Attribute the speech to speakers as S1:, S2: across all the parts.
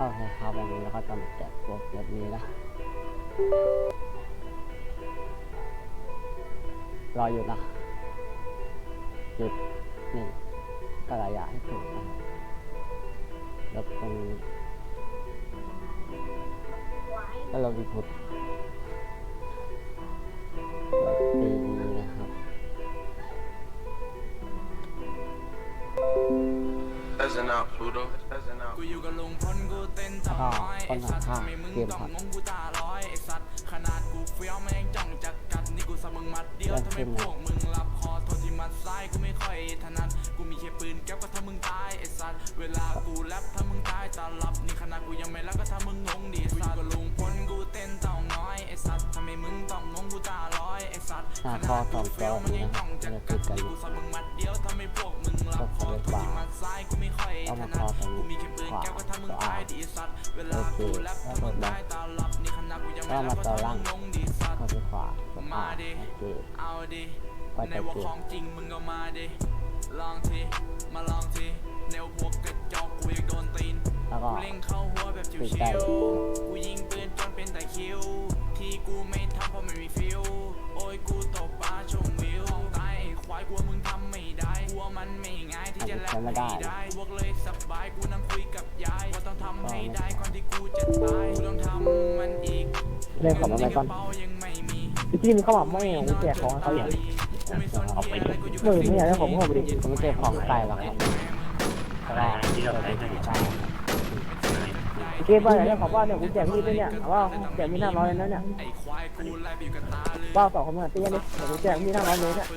S1: โอเคครับวันนี้เราก็จะมาแกะพวกเว็บนี้นะรออยู่นะหยุดนี่กระยะให้ถูกนะแล้วตรงนี้แล้วเราดีพุทตีนี้นะครับ
S2: Peasant out, Pluto. Peasant out.
S3: กูอยู่กับลุงพลกู เต้นต่อน้อยไอ้สัตว์ทำไมมึงต้องงงกูตาลอยไอ้สัตว์ขนาดกูเฟี้ยวมันยังจ้องจะกัดนี่กูสะมึงมัดเดียวทำไมพวกมึงรับคอโทษที่มัดซ้ายกูไม่ค่อยถนัดกูมีแค่ปืนแก๊ปก็ถ้ามึงตายไอ้สัตว์เวลากูแรปถ้ามึงตายตาลับนี่ขนาดกูยังไม่รักก็ถ้ามึงงงดิสัตว์กูอยู่กับลุงพลกูเต้นต่อน้อยไอ้สัตว์ทำไมมึงต้องงงกูตาลอยไอ้สัตว์
S1: หน้า
S3: ข
S1: ท่อ
S3: นาด
S1: สอ
S3: กู
S1: ง
S3: เฟี้ยว
S1: ตัว
S3: มัน
S1: นี้
S3: ยัง
S1: นะ
S3: จ้องจะ
S1: มัน
S3: กั
S1: คือ
S3: ด
S1: กัน
S3: นี่ ขวาขวกมึงรับคอโทษที่มัดซ้ายกูไม่ค่อยถนัดกูมีแค่ปืนแก๊ปก็ถ้ามึงตายดิสัตว์เวลากูแรปถ้างตายตาลับนี่ขนาดกูยังไม่
S1: ก็
S3: รั
S1: มาก
S3: ก็
S1: ต่อ
S3: ถ้า
S1: ล่าง
S3: มึงงงดิสัตว์
S1: เข้าที่ขวาโอเค
S3: เอาดิ
S1: ไป
S3: ใน
S1: แต่
S3: ว่า
S1: เก
S3: ข
S1: ม
S3: องจริงมึงก็มาดิลองที ทำให้ได้ก่อนที่กูจะตายกูต้องทำมันอีก
S4: เล่นของมันไปก่อน
S3: เงิใระเป๋ายังไม่มี
S4: พี่จิ้มเข้ามาไม่เอาแจกของให้เขาอย่าง
S3: เอาไป
S4: เออไม่อยากได้ของเข้าไปดิ
S1: ผมไม่เจอของใส่หรอกครับแล้วก็
S5: ที่เรา
S1: เปิด
S5: ได้
S1: ไป
S5: ให้
S1: ใต้
S4: เกมว่าอยากได้ของบ้านเนี่ยกูแจกมีดด้วยเนี่ยเอาว่าแจกมีดห้าร้อยเลยนะเนี่ย
S3: ไอ้ควายกูไล่ไปอยู่กับตาเลย
S4: บ้าสองคนมาตีกันดิเดี๋ยวกูแจกมีดห้าร้อยเลยเนี่ย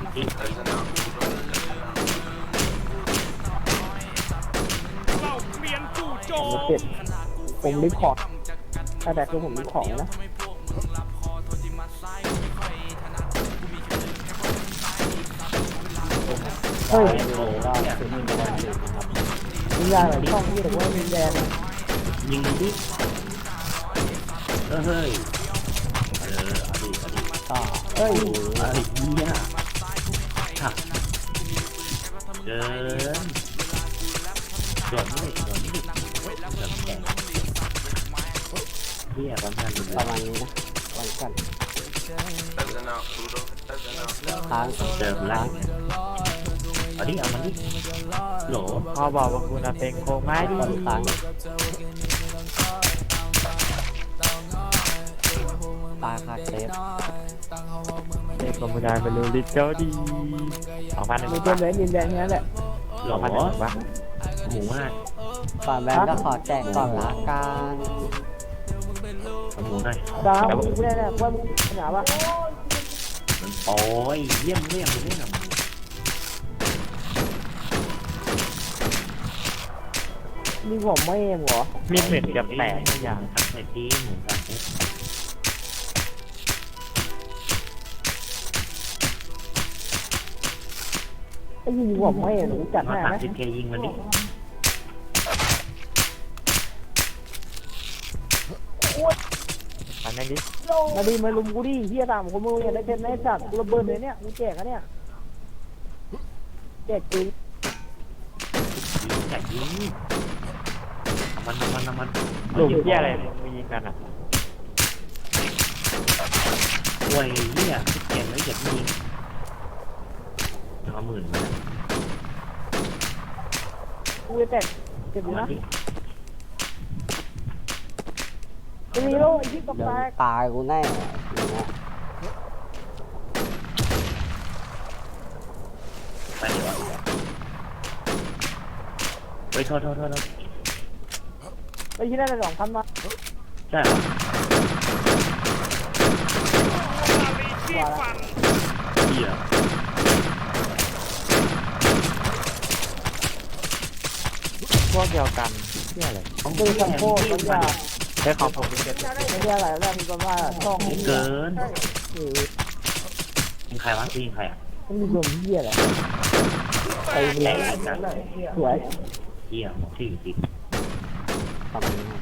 S6: เราเรียนจู่โจ
S4: ผม
S6: ม
S4: เสร็จผมรีบขอแต่แต่คือผมรีบของนะเฮ้ย
S1: ดูก็คือมีตัวหนึ่งนะครับ
S4: มียาหลายช่องที่แต่ว่ามีแดง
S5: ยิงมันดิเออเฮ้ย เออเอาดิเอาดิ
S1: ก็
S4: เฮ้ย
S5: ไอ้เหี้ย หักเกินส่วนนี้ส่วนนี้ส่วนแก่เหี้ยประมาณนี้
S1: ประมาณนี้นะก่อนกัน
S2: Peasant out, Pluto. Peasant out.
S1: ค้าง
S5: เจอไล่เอาดิเอามันดิโหล
S6: เขาบอกว่าคุณเป็นโคไม้ดี
S1: ต้นค้างตาคาเซฟ
S6: เด็กคนไม่ได้ไปรู้ลิตเจ้าดีสองพันหนึ่ง
S4: มี
S6: บา
S4: เต็
S6: ท
S4: มเลยมีแดงนี้แหละ
S5: โหล
S6: สองพันหนึ่งบาท
S5: หมูมาก
S1: ก่อนแบนก็ขอแจกก่อนละกัน
S5: เอาหมูหน่อย
S4: ดาวมึงไม่ได้เนี่ยว่ามึงหนาปะ
S5: มันโอ้ยเยี่ยมเยี่ยมเยี่ยม
S4: มีผมไม่เองเหรอ
S6: มีเหมือนกับแตกทุกอย่าง
S5: ทักเน็ตดีหมูทักเอ้
S4: ยิงผมไม่เองหนูจัด
S5: มา
S4: ให้
S5: ตัด
S4: ไหม
S5: สินเคยิงมันดิ
S6: อันนี้ดิ
S4: มาดีมาลุมกูดิเฮียตามคนมึงเนี่ยได้เป็นได้จัดกูระเบิดเลยเนี่ยกูแจกอะเนี่ยแจกจริง
S5: ยิงแจกยิงมันมันมัน
S6: หลุมที่อะไรมึงยิงกันอะ
S5: โวยเหี้ยเก่งเลยเจ็บมือ เอาหมื่นมา
S4: กูจะแจกเจ็บอยู่
S5: มา
S4: นะ
S5: ดิ
S4: จะมีโล่ไอ้ที่ตก
S1: เดี๋ยว
S4: แตก
S1: ตายกูแน่อย่างเงี้ย
S5: ไปเดี๋ยวไปโทษโทษโทษ
S4: ไอ้ที่นั่นสองพันมา
S5: ใช่เหรอ
S6: ที่ฟัน
S5: เหี้ย
S6: พวกเดียวกันที่อะไร
S5: ต้อง
S4: คือสังโคตรมันยา
S6: ใช้ของผมเป็นเจ็ด
S4: ไม่ใช่อะไรแล้วมีคนว่าช่องนี้
S5: เกิน
S4: คือ
S5: มึงใครวะตีใครอะ
S4: มันมีลมเฮียอะไรไปเลยสวย
S5: เหี้ยหมดที่จริง
S1: ประมาณนี้ครับ